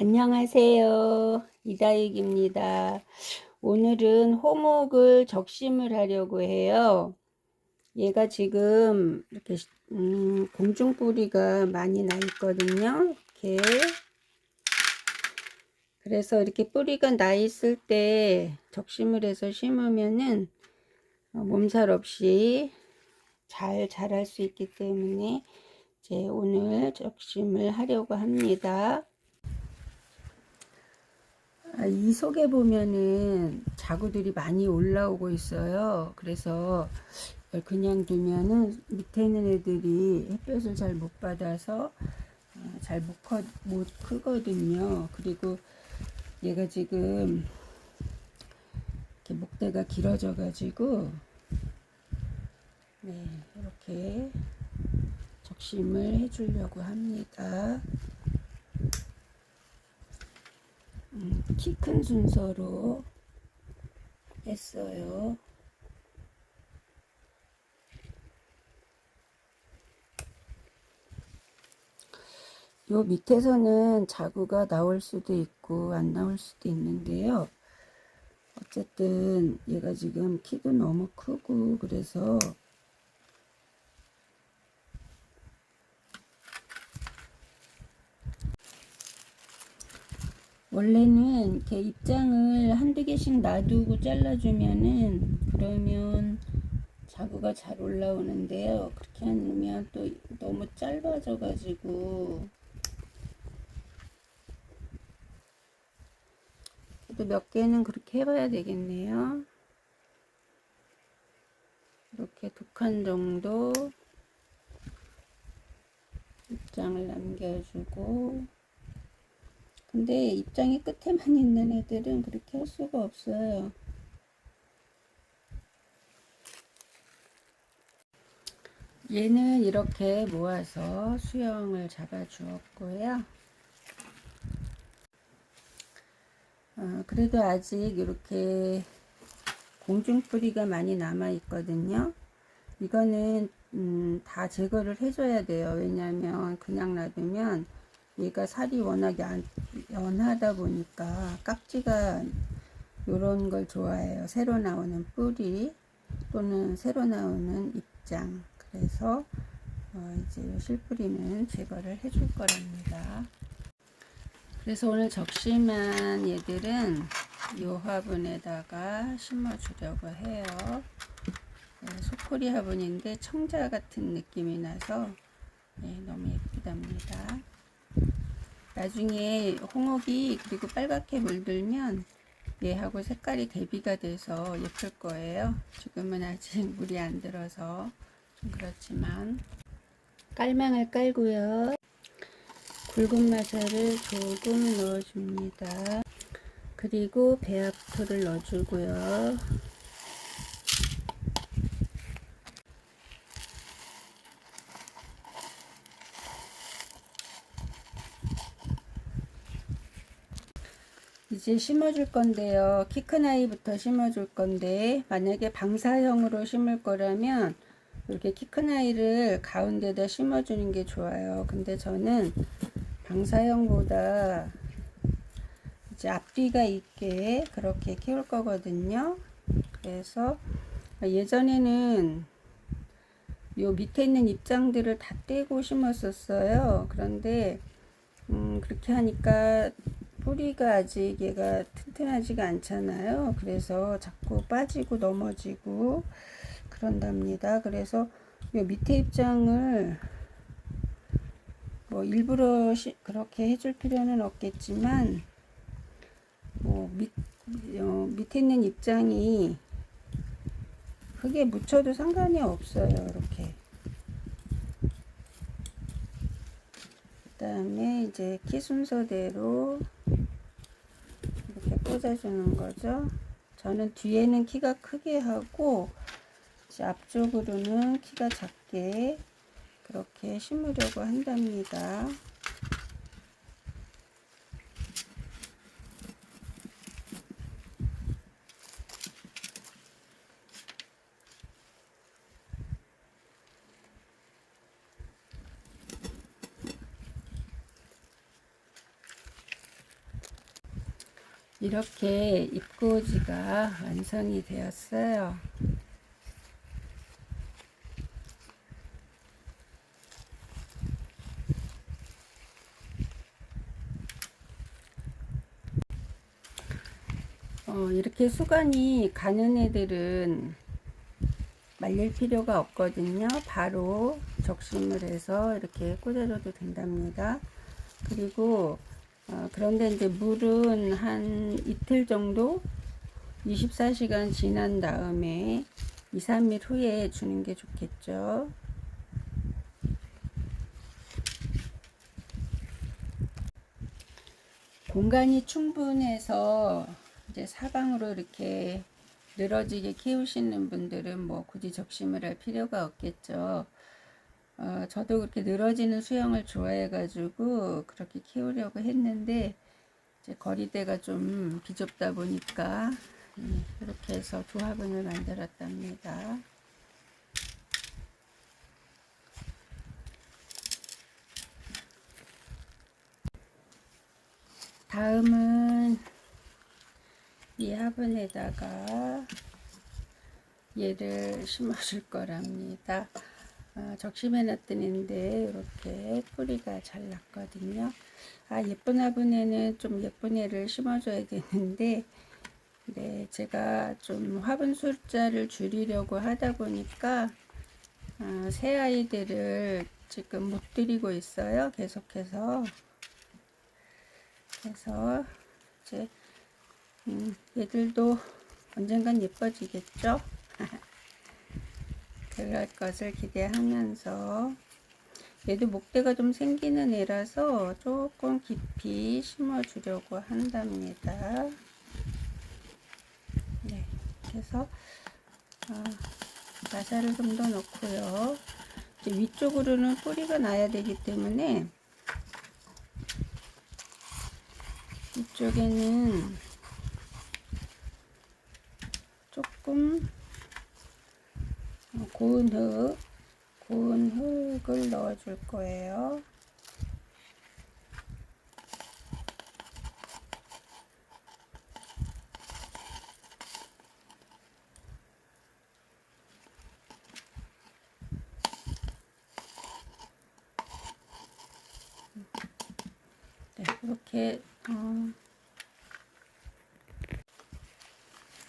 안녕하세요. 이다익입니다. 오늘은 호목을 적심을 하려고 해요. 얘가 지금 이렇게 음, 공중뿌리가 많이 나 있거든요. 이렇게. 그래서 이렇게 뿌리가 나 있을 때 적심을 해서 심으면은 어, 몸살 없이 잘 자랄 수 있기 때문에 이제 오늘 적심을 하려고 합니다. 아, 이 속에 보면은 자구들이 많이 올라오고 있어요. 그래서 그냥 두면은 밑에 있는 애들이 햇볕을 잘 못 받아서 어, 잘못 못 크거든요. 그리고 얘가 지금 이렇게 목대가 길어져 가지고 네, 이렇게 적심을 해 주려고 합니다. 음, 키큰 순서로 했어요. 요 밑에서는 자구가 나올 수도 있고 안 나올 수도 있는데요. 어쨌든 얘가 지금 키도 너무 크고 그래서 원래는 이렇게 입장을 한두 개씩 놔두고 잘라주면은 그러면 자구가 잘 올라오는데요. 그렇게 하면 또 너무 짧아져 가지고 그래도 몇 개는 그렇게 해봐야 되겠네요. 이렇게 두 칸 정도 입장을 남겨주고 근데 입장이 끝에만 있는 애들은 그렇게 할 수가 없어요. 얘는 이렇게 모아서 수영을 잡아 주었고요. 어, 그래도 아직 이렇게 공중뿌리가 많이 남아 있거든요. 이거는 음, 다 제거를 해줘야 돼요. 왜냐하면 그냥 놔두면 얘가 살이 워낙 연, 연하다 보니까 깍지가 이런 걸 좋아해요. 새로 나오는 뿌리 또는 새로 나오는 입장. 그래서 어, 이제 실뿌리는 제거를 해줄 거랍니다. 그래서 오늘 적심한 얘들은 이 화분에다가 심어주려고 해요. 네, 소코리 화분인데 청자 같은 느낌이 나서 네, 너무 예쁘답니다. 나중에 홍옥이 그리고 빨갛게 물들면 얘하고 색깔이 대비가 돼서 예쁠 거예요. 지금은 아직 물이 안 들어서 좀 그렇지만 깔망을 깔고요. 굵은 마사를 조금 넣어줍니다. 그리고 배합토를 넣어주고요. 이제 심어줄 건데요. 키 큰 아이부터 심어줄 건데 만약에 방사형으로 심을 거라면 이렇게 키 큰 아이를 가운데다 심어주는 게 좋아요. 근데 저는 방사형보다 이제 앞뒤가 있게 그렇게 키울 거거든요. 그래서 예전에는 요 밑에 있는 입장들을 다 떼고 심었었어요. 그런데 음, 그렇게 하니까 뿌리가 아직 얘가 튼튼하지가 않잖아요. 그래서 자꾸 빠지고 넘어지고 그런답니다. 그래서 요 밑에 입장을 뭐 일부러 시, 그렇게 해줄 필요는 없겠지만 뭐 밑, 어, 밑에 있는 입장이 크게 묻혀도 상관이 없어요. 이렇게 그 다음에 이제 키 순서대로 꽂아주는 거죠. 저는 뒤에는 키가 크게 하고 앞쪽으로는 키가 작게 그렇게 심으려고 한답니다. 이렇게 입꼬지가 완성이 되었어요. 어, 이렇게 수건이 가는 애들은 말릴 필요가 없거든요. 바로 적심을 해서 이렇게 꽂아줘도 된답니다. 그리고 어, 그런데 이제 물은 한 이틀 정도 24시간 지난 다음에 2, 3일 후에 주는 게 좋겠죠. 공간이 충분해서 이제 사방으로 이렇게 늘어지게 키우시는 분들은 뭐 굳이 적심을 할 필요가 없겠죠. 어, 저도 그렇게 늘어지는 수영을 좋아해가지고 그렇게 키우려고 했는데 이제 거리대가 좀 비좁다 보니까 음, 이렇게 해서 두 화분을 만들었답니다. 다음은 이 화분에다가 얘를 심어줄 거랍니다. 아, 적심해 놨더니인데 이렇게 뿌리가 잘 났거든요. 아 예쁜 화분에는 좀 예쁜 애를 심어줘야 되는데 네 제가 좀 화분 숫자를 줄이려고 하다 보니까 아, 새 아이들을 지금 못 드리고 있어요. 계속해서 그래서 이제 음, 얘들도 언젠간 예뻐지겠죠? 그럴 것을 기대하면서 얘도 목대가 좀 생기는 애라서 조금 깊이 심어 주려고 한답니다. 네, 그래서 아, 나사를 좀 더 넣고요. 이제 위쪽으로는 뿌리가 나야 되기 때문에 이쪽에는 조금 고운 흙, 고운 흙을 넣어줄 거예요. 네, 이렇게 어,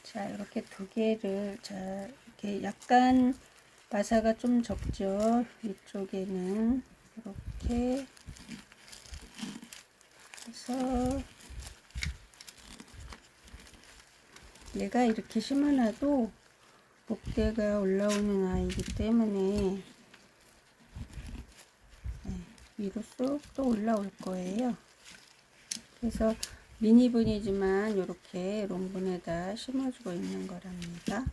자 이렇게 두 개를 자 이렇게 약간 마사가 좀 적죠 이쪽에는 이렇게 해서 얘가 이렇게 심어놔도 목대가 올라오는 아이기 때문에 네, 위로 쏙 또 올라올 거예요. 그래서 미니분이지만 이렇게 롱분에다 심어주고 있는 거랍니다.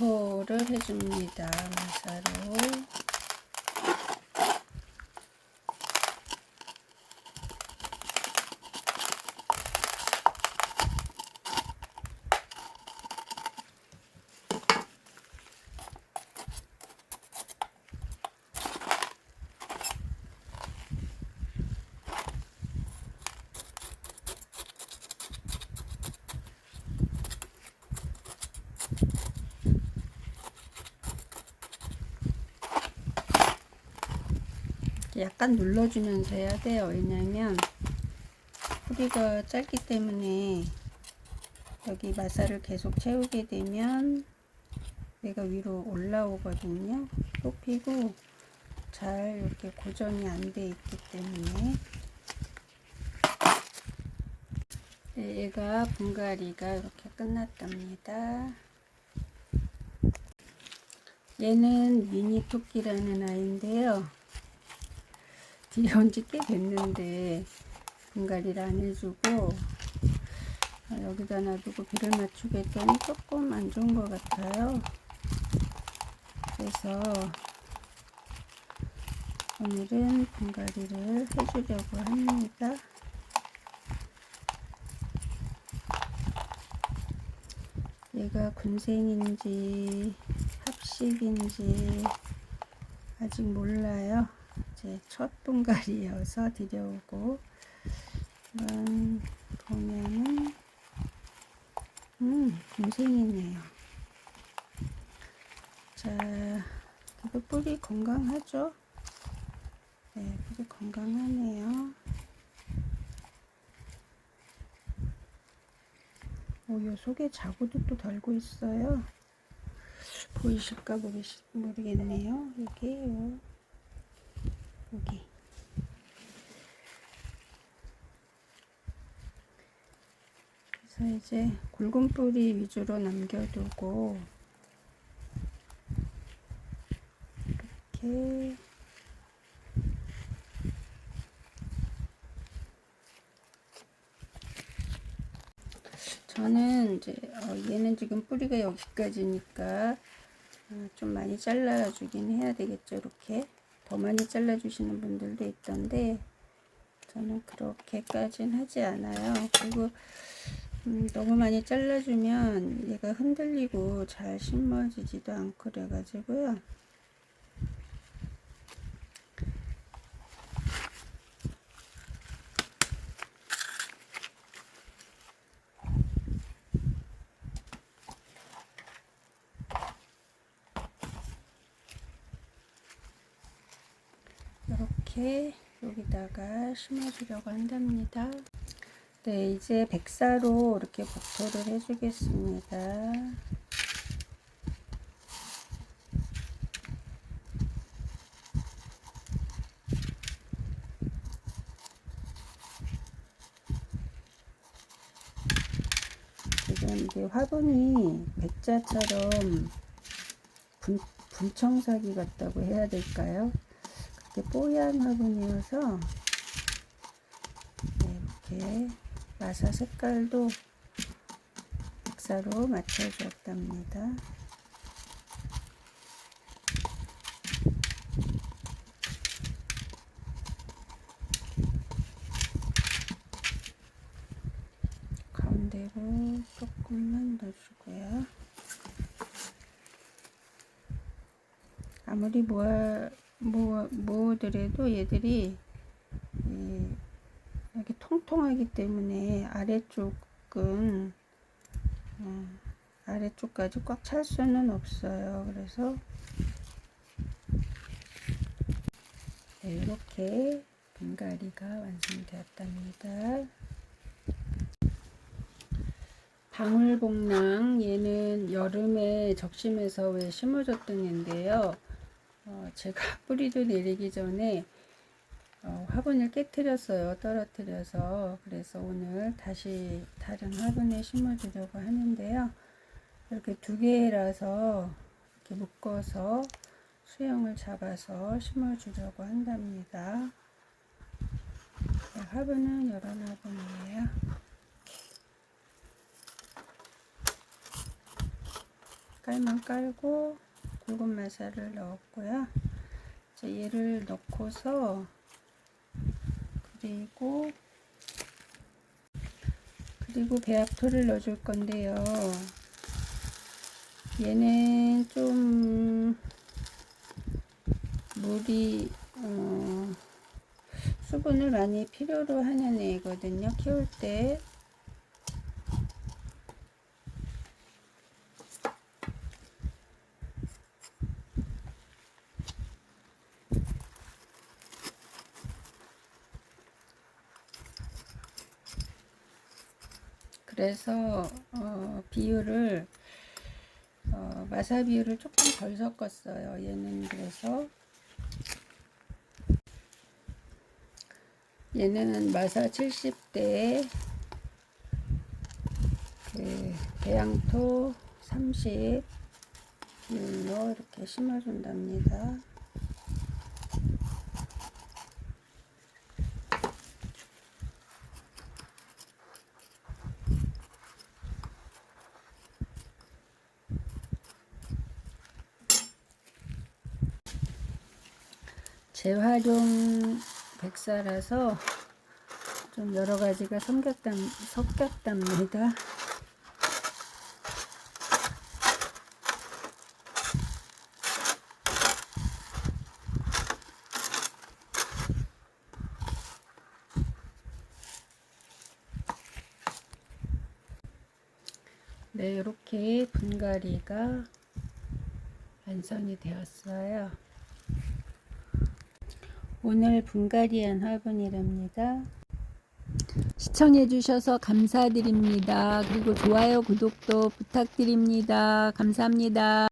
백토를 해줍니다. 마사로. 약간 눌러주면서 해야 돼요. 왜냐면 뿌리가 짧기 때문에 여기 마사를 계속 채우게 되면 얘가 위로 올라오거든요. 뽑히고 잘 이렇게 고정이 안 돼 있기 때문에 네, 얘가 분갈이가 이렇게 끝났답니다. 얘는 미니 토끼라는 아이인데요. 들여온 지 꽤 됐는데 분갈이를 안 해주고 아, 여기다 놔두고 비를 맞추게 했더니 조금 안 좋은 것 같아요. 그래서 오늘은 분갈이를 해주려고 합니다. 얘가 군생인지 합식인지 아직 몰라요. 이제 첫 분갈이여서 들여오고 이건 보면은 음 공생이네요. 자, 그리고 뿌리 건강하죠? 네, 뿌리 건강하네요. 오, 요 속에 자구도 또 달고 있어요. 보이실까 모르겠네요. 여기요. 여기. 그래서 이제 굵은 뿌리 위주로 남겨두고 이렇게 저는 이제 어, 얘는 지금 뿌리가 여기까지니까 어, 좀 많이 잘라 주긴 해야 되겠죠. 이렇게 더 많이 잘라주시는 분들도 있던데 저는 그렇게까진 하지 않아요. 그리고 음, 너무 많이 잘라주면 얘가 흔들리고 잘 심어지지도 않고 그래가지고요. 이렇게 심어주려고 한답니다. 네, 이제 백사로 이렇게 복토를 해주겠습니다. 지금 이게 화분이 백자처럼 분, 분청사기 같다고 해야 될까요? 이렇게 뽀얀 화분이어서 네, 이렇게 마사 색깔도 백사로 맞춰주었답니다. 가운데로 조금만 넣어주고요. 아무리 모아 모아 모으더라도 얘들이 이, 이렇게 통통하기 때문에 아래쪽은 어, 아래쪽까지 꽉 찰 수는 없어요. 그래서 네, 이렇게 분갈이가 완성되었답니다. 방울복랑 얘는 여름에 적심해서 왜 심어줬던 앤데요. 어, 제가 뿌리도 내리기 전에 어, 화분을 깨뜨렸어요. 떨어뜨려서. 그래서 오늘 다시 다른 화분에 심어주려고 하는데요. 이렇게 두 개라서 이렇게 묶어서 수영을 잡아서 심어주려고 한답니다. 네, 화분은 이런 화분이에요. 깔만 깔고 굵은 마사를 넣었고요. 이제 얘를 넣고서 그리고 그리고 배합토를 넣어줄 건데요. 얘는 좀 물이 어, 수분을 많이 필요로 하는 애거든요. 키울 때 그래서 어, 비율을 어, 마사 비율을 조금 덜 섞었어요. 얘는 그래서 얘는 마사 70대 그 배양토 30 율로 이렇게 심어준답니다. 재활용 백사라서 좀 여러 가지가 성격담, 섞였답니다. 네, 이렇게 분갈이가 완성이 되었어요. 오늘 분갈이한 화분이랍니다. 시청해주셔서 감사드립니다. 그리고 좋아요, 구독도 부탁드립니다. 감사합니다.